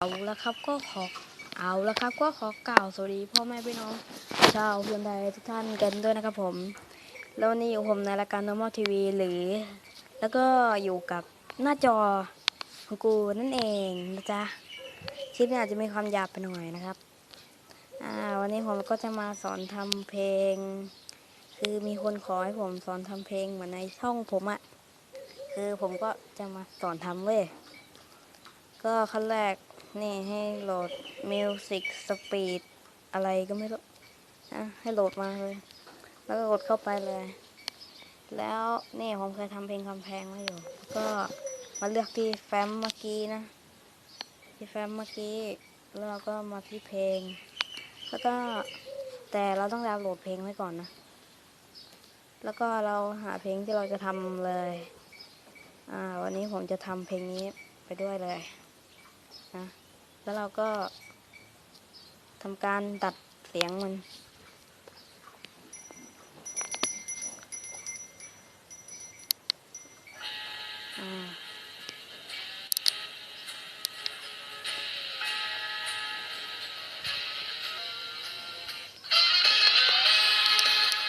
เอาละครับก็ขอเอาละครับก็ขอกล่าวสวัสดีพ่อแม่พี่น้อง ชาวเพื่อนไทยทุกท่านกันด้วยนะครับผม แล้ววันนี้อยู่ผมในรายการ normal TV หรือ แล้วก็อยู่กับหน้าจอของกูนั่นเองนะจ๊ะคลิปนี้อาจจะมีความหยาบไปหน่อยนะครับอ่าวันนี้ผมก็จะมาสอนทำเพลง คือมีคนขอให้ผมสอนทำเพลงเหมือนในช่องผมอะคือผมก็จะมาสอนทำเว้ยก็ขั้นแรก นี่ให้โหลด Music Speed อะไรก็ไม่รู้นะให้โหลดมาเลย แล้วก็กดเข้าไปเลย แล้วนี่ผมเคยทำเพลงคำแพงไว้อยู่ ก็มาเลือกที่แฟ้มเมื่อกี้นะ ที่แฟ้มเมื่อกี้ แล้วเราก็มาที่เพลง แล้วก็แต่เราต้องดาวน์โหลดเพลงไว้ก่อนนะ แล้วก็เราหาเพลงที่เราจะทำเลย อ่า วันนี้ผมจะทำเพลงนี้ไปด้วยเลยนะ แล้วเราก็ทำการตัดเสียงมัน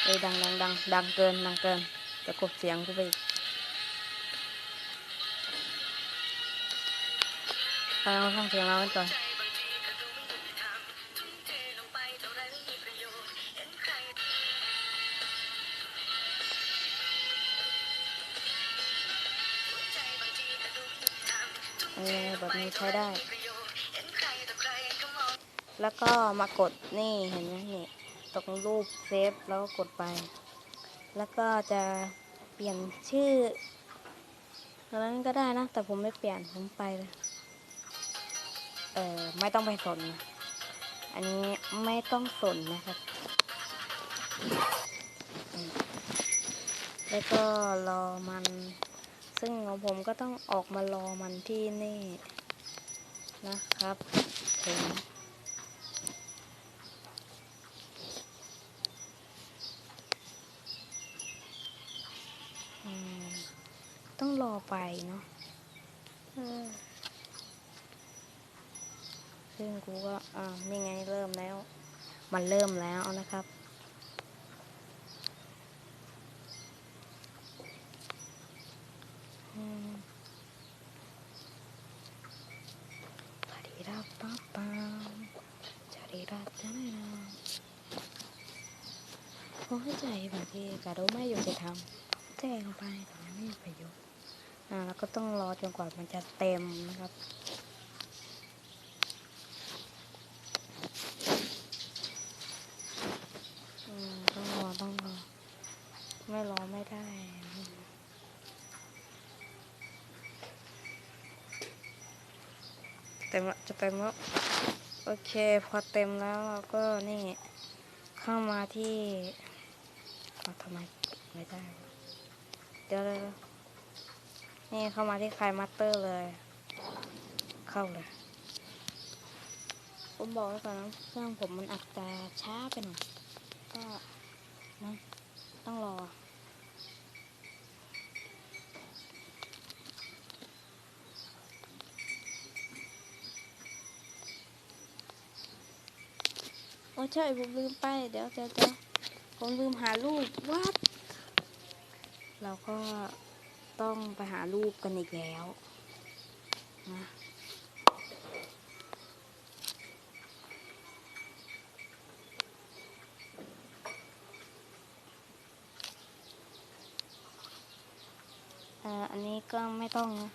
เอ้ดังดังดังดังเกินดังเกินจะกดเสียงกูไปอีก เราฟังเสียงเราก่อนเออแบบนี้ใช้ได้ แล้วก็มากดนี่เห็นไหมนี่ตรงรูปเซฟแล้วก็กดไป แล้วก็จะเปลี่ยนชื่ออะไรนั้นก็ได้นะ แต่ผมไม่เปลี่ยนผมไปเลย เออไม่ต้องไปสน อันนี้ไม่ต้องสนนะครับ แล้วก็รอมัน ซึ่งของผมก็ต้องออกมารอมันที่นี่นะครับถึงอืมต้องรอไปเนาะ ซึ่งกูก็อ่านี่ไงเริ่มแล้ว มันเริ่มแล้วนะครับอืมปาดีราป้าปามจาดีราจ้าหนาหัวใจบางทีกะรู้ไม่อยู่จะทำแจ้งไปแต่มันไม่มีประโยชน์อ่าแล้วก็ต้องรอจนกว่ามันจะเต็มนะครับ อืมต้องรอต้องรอ ไม่รอไม่ได้ เต็มละจะเต็มแล้วโอเคพอเต็มแล้วเราก็นี่เข้ามาที่เอาทำไมไม่ได้ เดี๋ยวเดี๋ยนี่เข้ามาที่คลายมาสเตอร์เลย เข้าเลย ผมบอกไว้ก่อนนะเครื่องผมมันอาจจะช้าไปหน่อยก็นะต้องรอ โอ้ใช่ผมลืมไปเดี๋ยวเดี๋ยวเดี๋ยวผมลืมหารูปวัดเราก็ต้องไปหารูปกันอีกแล้วนะอันนี้ก็ไม่ต้องนะ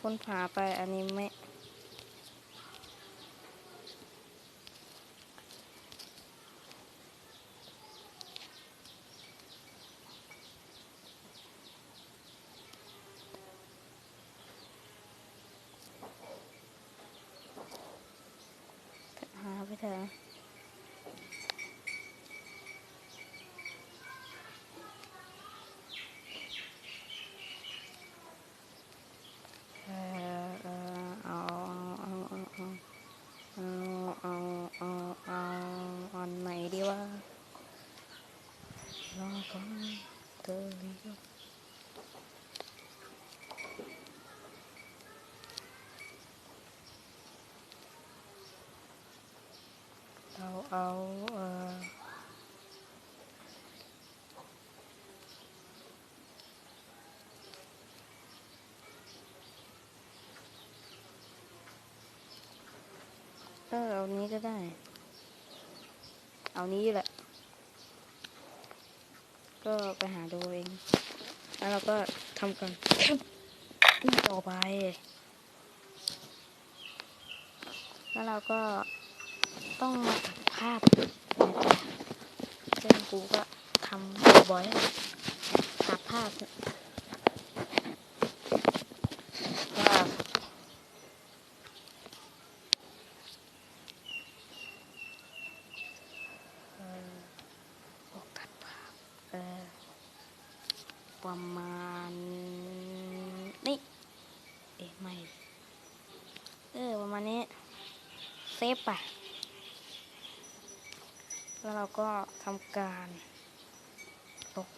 ค้นหาไปอันนี้ไม่ หาไปเถอะเออเออเอา เอาเออเออเอานี้ก็ได้ เอานี้แหละ ก็ไปหาดูเอง แล้วเราก็ทำกันต่อไป แล้วเราก็ ต้องมาตัดภาพนะจ๊ะซึ่งกูก็ทำบ่อยตัดภาพเนี่ยว่าเออตัดภาเออประมาณนี่เอ๊ะไม่ เออ ประมาณนี้ เซฟไป แล้วเราก็ทำการตก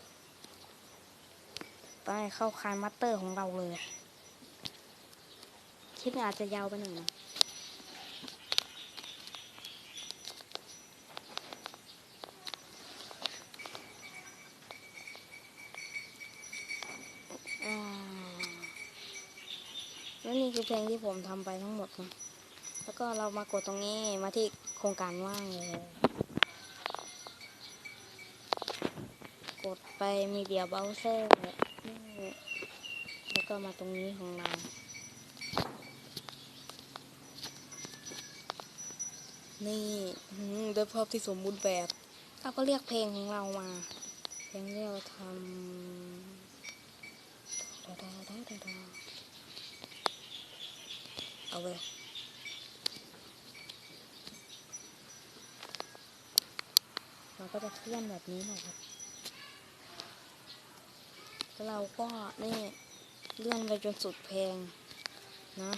ไปเข้าคายมัตเตอร์ของเราเลยคลิปนี้อาจจะยาวไปหน่อยนะอ่าแล้วนี่คือเพลงที่ผมทำไปทั้งหมดนะแล้วก็เรามากดตรงนี้มาที่โครงการว่างเลย ดไปมีเดียเบราว์เซอร์แล้วก็มาตรงนี้ของเรานี่ได้ภาพที่สมบูรณ์แบบเราก็เรียกเพลงของเรามา เพลงที่เราทำดาดาดาดาดาเอาเลยเราก็จะเคลื่อนแบบนี้นะครับ เราก็นี่เลื่อนไปจนสุดเพลงนะ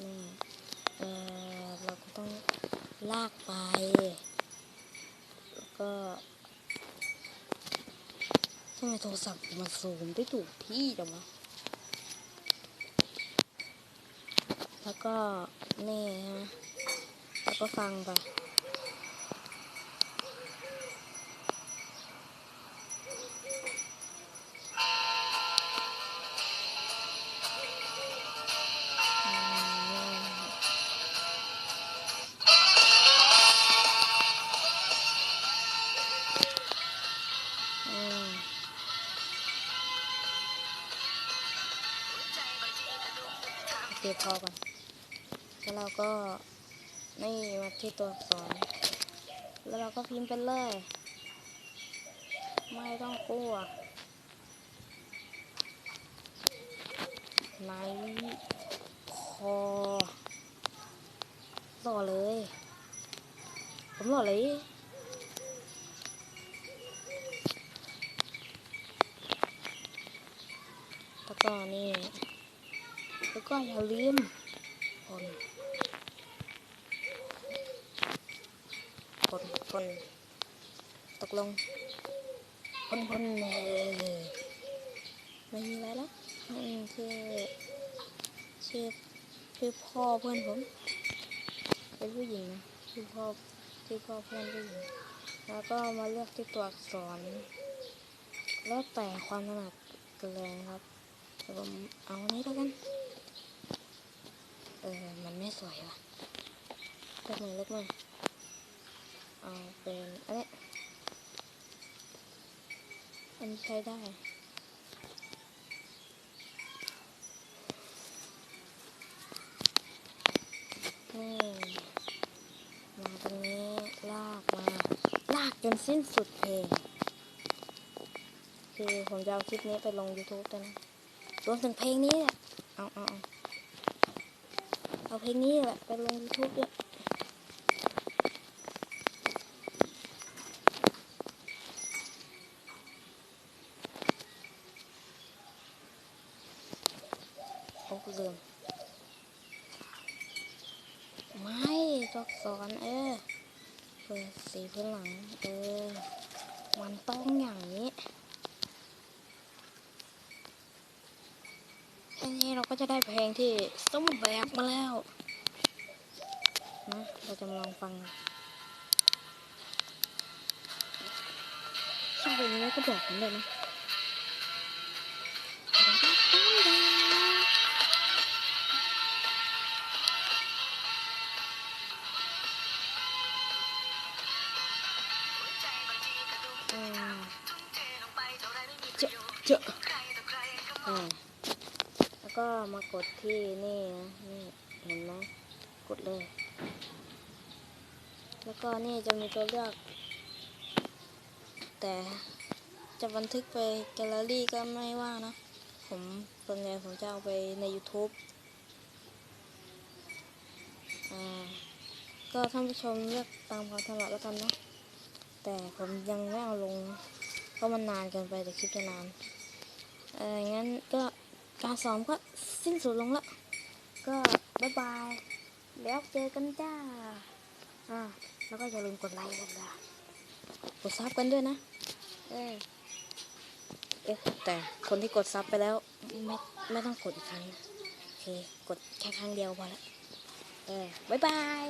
นี่เออเราก็ต้องลากไป แล้วก็ทำไมโทรศัพท์มาซูมได้ถูกที่จังวะแล้วก็นี่ฮะ แล้วก็ฟังไปอืมโอเคพอก่อน แล้วเราก็ นี่มาที่ตัวอักษร แล้วเราก็พิมพ์ไปเลย ไม่ต้องกลัวไลท์คอหล่อเลย ผมหล่อเลยแล้วก็นี่ แล้วก็อย่าลืมคน คนคนตกลงคนคนเออไม่มีอะไรแล้วอืมชื่อชื่อชื่อพ่อเพื่อนผม เป็นผู้หญิงนะชื่อพ่อชื่อพ่อเพื่อนผู้หญิงแล้วก็มาเลือกที่ตัวอักษร แล้วแต่ความถนัดกันเลยนะครับแต่ผมเอาอันนี้แล้วกัน เออ มันไม่สวยว่ะเล็กมือเล็กมือ เอาเป็นอันนี้อันนี้ใช้ได้นี่มาตรงนี้ลากมา ลากจนสิ้นสุดเพลงคือผมจะเอาคลิปนี้ไปลง YouTube ด้วยนะรวมถึงเพลงนี้แหละเอาเอาเอาเอาเพลงนี้แหละไปลง YouTube ด้วย ลืม ไม่ตัวอักษรเออ เปิดสีพื้นหลัง เออ มันต้องอย่างนี้แค่นี้เราก็จะได้เพลงที่สมแบบมาแล้วนะเราจะมาลองฟังชอบเพลงนี้ก็บอกผมเลยนะ เจาะเจาแล้วก็มากดที่นี่นะนี่เห็นไหมกดเลย แล้วก็นี่จะมีตัวเลือก แต่จะบันทึกไปแกลเลอรี่ก็ไม่ว่านะ ผมส่วนใหญ่ผมจะเอาไปใน YouTube อ่าก็ท่านผู้ชมเลือกตามความถนัดแล้วกันเนาะแต่ผมยังไม่เอาลง ราะมันนานเกินไปแต่คลิปจะนานเอองั้นก็การซ้อมก็สิ้นสุดลงแล้ว ก็บายบาย แล้วเจอกันจ้า อ่า แล้วก็อย่าลืมกดไลค์กดละกดซับกันด้วยนะ เออเอ๊ะแต่คนที่กดซับไปแล้ว ไม่ไม่ต้องกดอีกครั้งนะโอเค กดแค่ครั้งเดียวพอละเออบายบาย